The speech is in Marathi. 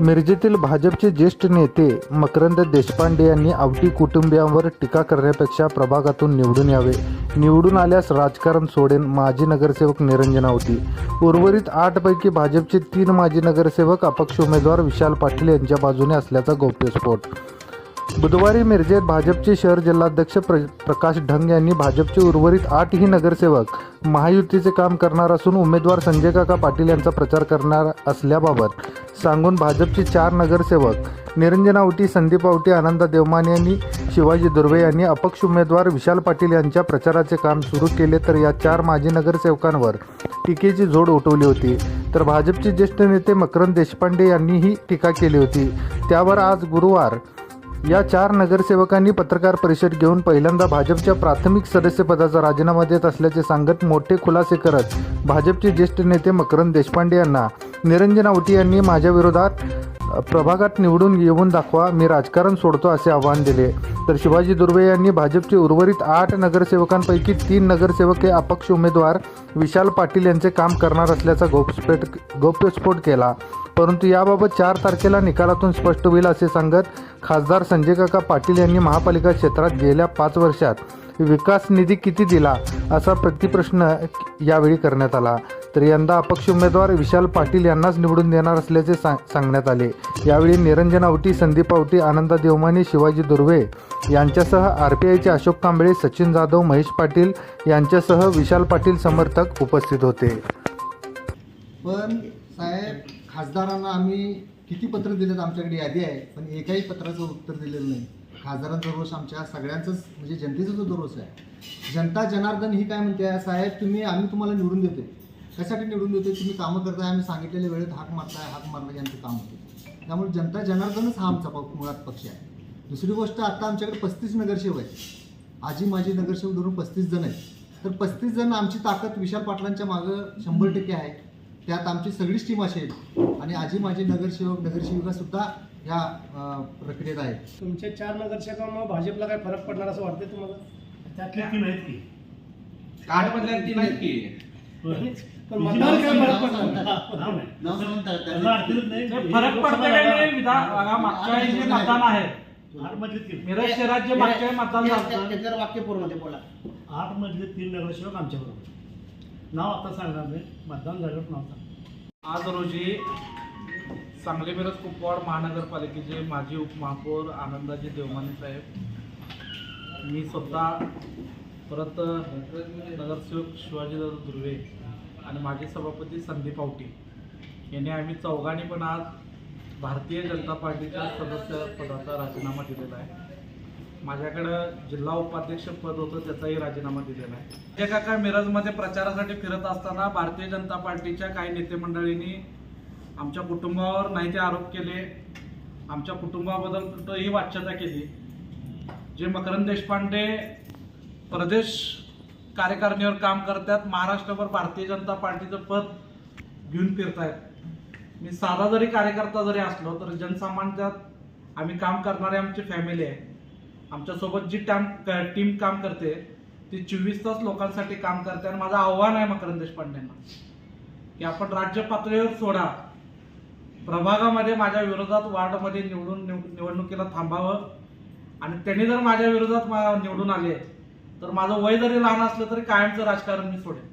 मिरजेतील भाजपचे ज्येष्ठ नेते मकरंद देशपांडे यांनी आवटी कुटुंबियांवर टीका करण्यापेक्षा प्रभागातून निवडून यावे. निवडून आल्यास राजकारण सोडेन माजी नगरसेवक निरंजन आवटी उर्वरित आठपैकी भाजपचे तीन माजी नगरसेवक अपक्ष उमेदवार विशाल पाटील यांच्या बाजूने असल्याचा गौप्यस्फोट बुधवारी मिरजेत भाजपचे शहर जिल्हाध्यक्ष प्र प्रकाश ढंग यांनी भाजपचे उर्वरित आठही नगरसेवक महायुतीचे काम करणार असून उमेदवार संजय काका पाटील यांचा प्रचार करणार असल्याबाबत सांगून भाजपचे चार नगरसेवक निरंजन आवटी संदीप आवटी आनंदा देवमाने यांनी शिवाजी दुर्वे यांनी अपक्ष उमेदवार विशाल पाटील यांच्या प्रचाराचे काम सुरू केले तर या चार माजी नगरसेवकांवर टीकेची जोड उठवली होती. तर भाजपचे ज्येष्ठ नेते मकरंद देशपांडे यांनीही टीका केली होती. त्यावर आज गुरुवार या चार नगरसेवकांनी पत्रकार परिषद घेऊन पहिल्यांदा भाजपच्या प्राथमिक सदस्यपदाचा राजीनामा देत असल्याचे सांगत मोठे खुलासे करत भाजपचे ज्येष्ठ नेते मकरंद देशपांडे यांना निरंजन आवटी यांनी माझ्या विरोधात प्रभागात निवडून येऊन दाखवा मी राजकारण सोडतो असे आवाहन दिले. तर शिवाजी दुर्वे यांनी भाजपचे उर्वरित आठ नगरसेवकांपैकी तीन नगरसेवक हे अपक्ष उमेदवार विशाल पाटील यांचे काम करणार असल्याचा गौप्यस्फोट गौप्यस्फोट केला. परंतु याबाबत चार तारखेला निकालातून स्पष्ट होईल असे सांगत खासदार संजय काका पाटील यांनी महापालिका क्षेत्रात गेल्या पाच वर्षात विकास निधी किती दिला असा प्रतिप्रश्न यावेळी करण्यात आला. तर यंदा अपक्ष उमेदवार विशाल पाटील यांनाच निवडून देणार असल्याचे सांग सांगण्यात आले. यावेळी निरंजन आवटी संदीप आवटी आनंदा देवमाने शिवाजी दुर्वे यांच्यासह आर पी आयचे अशोक कांबळे सचिन जाधव महेश पाटील यांच्यासह विशाल पाटील समर्थक उपस्थित होते. पण साहेब खासदारांना आम्ही किती पत्र दिलेत आमच्याकडे यादी आहे पण एकाही पत्राचं उत्तर दिलेलं नाही. खासदारांचा रोष आमच्या सगळ्यांचाच म्हणजे जनतेचा जो रोष आहे. जनता जनार्दन ही काय म्हणते आहे, साहेब तुम्ही आम्ही तुम्हाला निवडून देतोय. कशासाठी निवडून देतोय? तुम्ही कामं करताय आम्ही सांगितलेल्या वेळेत हाक मारताय हाक मारलं यांचं काम होते. त्यामुळे जनता जनार्दनच हा आमचा प- मुळात पक्ष आहे. दुसरी गोष्ट आता आमच्याकडे पस्तीस नगरसेवक आहेत. आजी माझी नगरसेवक धरून पस्तीस जण आहेत. तर पस्तीस जण आमची ताकद विशाल पाटलांच्या मागं शंभर टक्के आहे. त्यात आमची सगळीच टीम असेल आणि आजी माझी नगरसेवक नगरसेविका सुद्धा ह्या अं, प्रक्रियेत आहेत. तुमचे चार नगरसेवकांमुळे भाजपला काय फरक पडणार असं वाटतंय तुम्हाला? त्यातले तीन आहेत की. आठ मधल्या तीन आहेत की. पण मतदार काय फरक पडतो मतदान आहे. आठ मधले तीन. मिरज शहरात जे मागच्या मतदान झालं. वाक्य पूर्ण ते बोला. आठ मधले तीन नगरसेवक आमच्या बरोबर नाव आता सांगणार नाही. मतदान झाल्यावर नाव आज रोजी सांगली मिरज कुपवाड महानगरपालिकेचे माजी उपमहापौर आनंदाजी देवमाने साहेब मी स्वतः परत नगरसेवक शिवाजीदादा दुर्वे आणि माजी सभापती संदीप आवटी यांनी आम्ही चौघांनी पण आज भारतीय जनता पार्टीच्या सदस्य पदाचा राजीनामा दिलेला आहे. माझ्याकडं जिल्हा उपाध्यक्ष पद होतं त्याचाही राजीनामा दिलेला आहे. जे काका मिरजमध्ये प्रचारासाठी फिरत असताना भारतीय जनता पार्टीच्या काही नेते मंडळींनी आमच्या कुटुंबावर नाही ते आरोप केले. आमच्या कुटुंबाबद्दल कुठंही वाच्यता केली. जे मकरंद देशपांडे प्रदेश कार्यकारिणीवर काम करतात महाराष्ट्रभर भारतीय जनता पार्टीचं पद घेऊन फिरतायत. मी साधा जरी कार्यकर्ता जरी असलो तर जनसामान्यात आम्ही काम करणारे आमची फॅमिली आहे. आमच्यासोबत जी टॅम टीम काम करते ती चोवीस तास लोकांसाठी काम करते आणि माझं आव्हान आहे मकरंद देशपांडेंना. की आपण राज्य पातळीवर सोडा. प्रभागामध्ये माझ्या विरोधात वार्डमध्ये निवडून निव- निवडणुकीला थांबावं. आणि त्यांनी जर माझ्या विरोधात मा- निवडून आले तर माझं वय जरी लहान असलं तरी कायमचं राजकारण मी सोडेन.